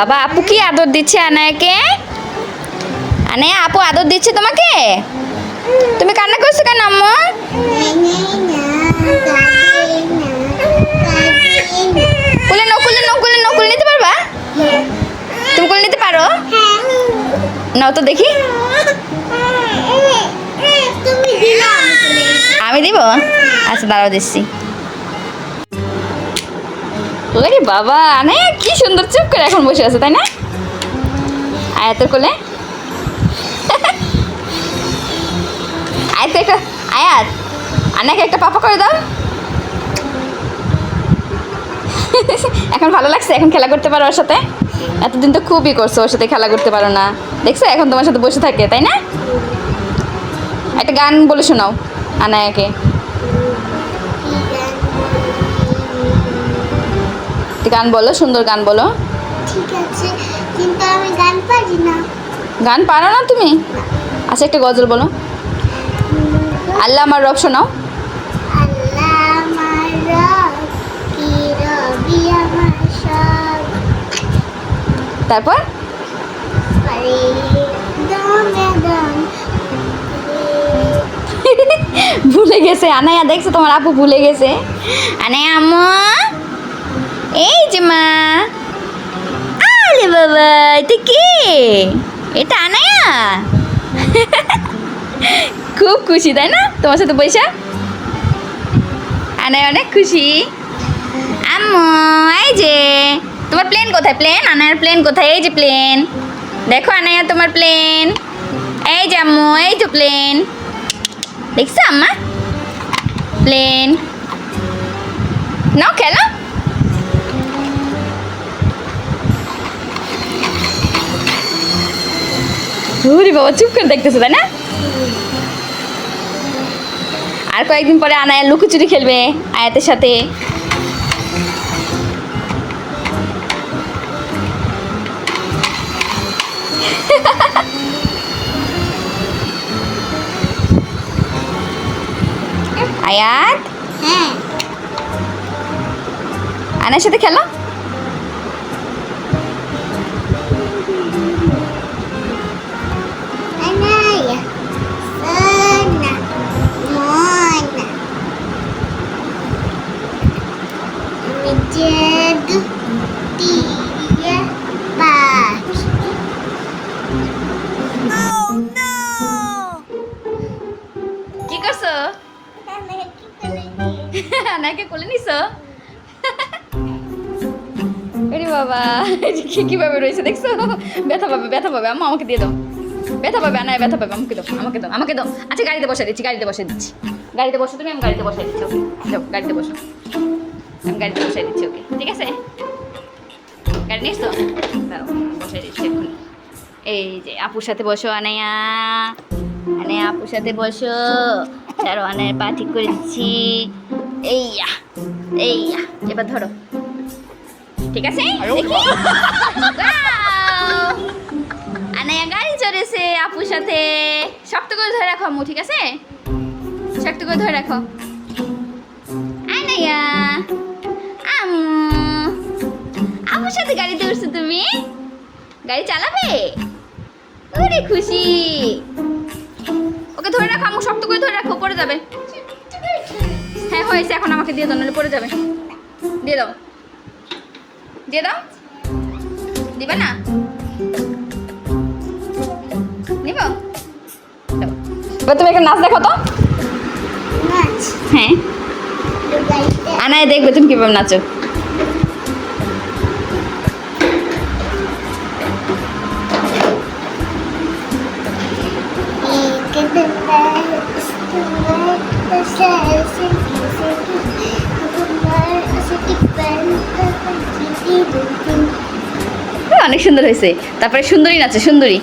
বাবা, আপু কি আদর দিচ্ছে আনায়াকে? আনায়া, আপু আদর দিচ্ছে তোমাকে? তুমি কান্না করছ কেন, আম্মু? নিতে পারবা? নিতে পারো? তো দেখি। আমি দিব? আচ্ছা দাঁড়াও দিচ্ছি। ওরে বাবা আনায়া কি সুন্দর চুপ করে এখন বসে আছে, তাই না? আয়াতের কোলে? আয়াত একটা আয়াত। আনাকে একটা পাপা করে দাও। এখন ভালো লাগছে, এখন খেলা করতে পারো ওর সাথে? এতদিন তো খুবই করছ, ওর সাথে খেলা করতে পারো না। দেখছ, এখন তোমার সাথে বসে থাকে, তাই না? একটা গান বলে শোনাও, আনায়াকে। গান বলো সুন্দর গান বলো। ঠিক আছে কিন্তু আমি গান পারি না। গান পারো না তুমি? আচ্ছা একটা গজল বলো। আল্লাহ আমার রব শোনাও। তারপর? ভুলে গেছে আনায়া দেখছ তোমার আপু ভুলে গেছে। আনায়া আম্মু। এই যে মা। আরে বাবা, এটা কে? এটা আনায়া? খুব খুশি, তাই না? তোমার সাথে পয়সা আনায়া অনেক খুশি। আম্মু, এই যে, তোমার প্লেন কোথায়? প্লেন আনায়ার প্লেন কোথায়? এই যে প্লেন দেখো আনায়া তোমার প্লেন এই যে আম্মু, এই যে প্লেন দেখছ আম্মা? প্লেন নাও, খেলো। ওরে বাবা চুপ করে দেখতেছে তাই না? আর কয়েকদিন পরে আনায় লুকোচুরি খেলবে আয়াতের সাথে। আয়াত? হ্যাঁ। আনার সাথে খেলো? আনাকে কোলে নিছো? আরে বাবা, কি কীভাবে রয়েছে দেখছ? ব্যথা পাবে ব্যথা পাবে। আম্মা, আমাকে দিয়ে দাও। ব্যথা পাবে, আনায় ব্যথা পাবে। আমাকে দাও আমাকে দাও আমাকে দাও। আচ্ছা গাড়িতে বসে দিচ্ছি, গাড়িতে বসে দিচ্ছি। গাড়িতে বসো তুমি, আমি গাড়িতে বসাই দিচ্ছি, ওকে। যাও, গাড়িতে বসো। আমি গাড়িতে বসাই দিচ্ছি, ওকে। ঠিক আছে? গাড়ি নিস তো দাঁড়াও দিচ্ছি এখন। এই যে, আপুর সাথে বসো, আনায়া। আনায়া, আপুর সাথে বসো। দাঁড়ো আনায়ের পা ঠিক করে দিচ্ছি। এইয়া এইয়া এবার ধরো। ঠিক আছে! আনায়া গাড়ি চড়েছে আপুর সাথে। শক্ত করে ধরে রাখো আম্মু ঠিক আছে? শক্ত করে ধরে রাখো। আনায়া আম্মু আপুর সাথে গাড়িতে উঠছো তুমি? গাড়ি চালাবে? ওরে খুশি। ওকে ধরে রাখো আম্মু শক্ত করে ধরে রাখো পড়ে যাবে। হয়েছে এখন আমাকে দিয়ে দাও নাহলে পড়ে যাবে। দিয়ে দাও। দিয়ে দাও। দিবে না? নিব? তুমি একটা নাচ দেখো তো। হ্যাঁ। আনায় দেখবে তুমি কীভাবে নাচো। Thank you. অনেক সুন্দর হয়েছে। তারপরে সুন্দরী নাচে, সুন্দরী।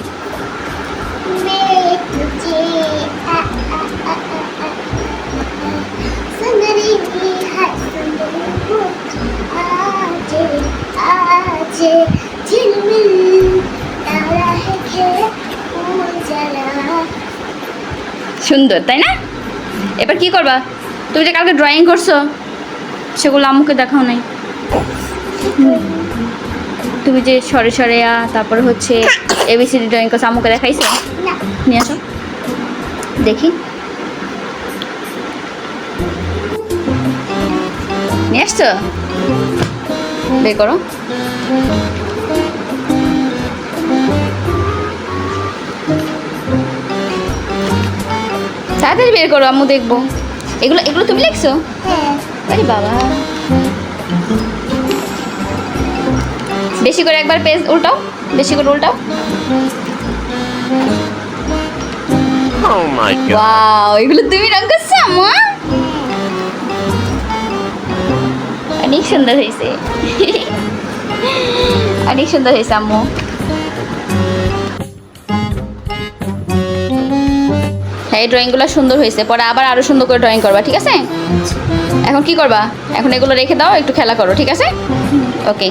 সুন্দর, তাই না? এবার কি করবা? তুমি যে কালকে ড্রয়িং করছ, সেগুলো আমাকে দেখাও নাই। তুমি যে সরে সরে আ তারপরে হচ্ছে এবিসিডি ড্রয়িং করছ আম্মুকে দেখাইছো? নিয়ে আসো। দেখি। নিয়ে আসছো? বের করো। তাড়াতাড়ি বের করো আম্মু দেখব। এগুলো এগুলো তুমি লিখছো? হ্যাঁ। আরে বাবা। বেশি করে একবার পেজ উল্টাও বেশি করে উল্টাও। Oh. ওয়াও এগুলো তুমি রং করছ আম্মু অনেক সুন্দর হয়েছে। অনেক সুন্দর হয়েছে আম্মু। হ্যাঁ এই ড্রয়িংগুলো সুন্দর হয়েছে। পরে আবার আরও সুন্দর করে ড্রয়িং করবা ঠিক আছে? এখন কি করবা? এখন এগুলো রেখে দাও একটু খেলা করো ঠিক আছে? ওকে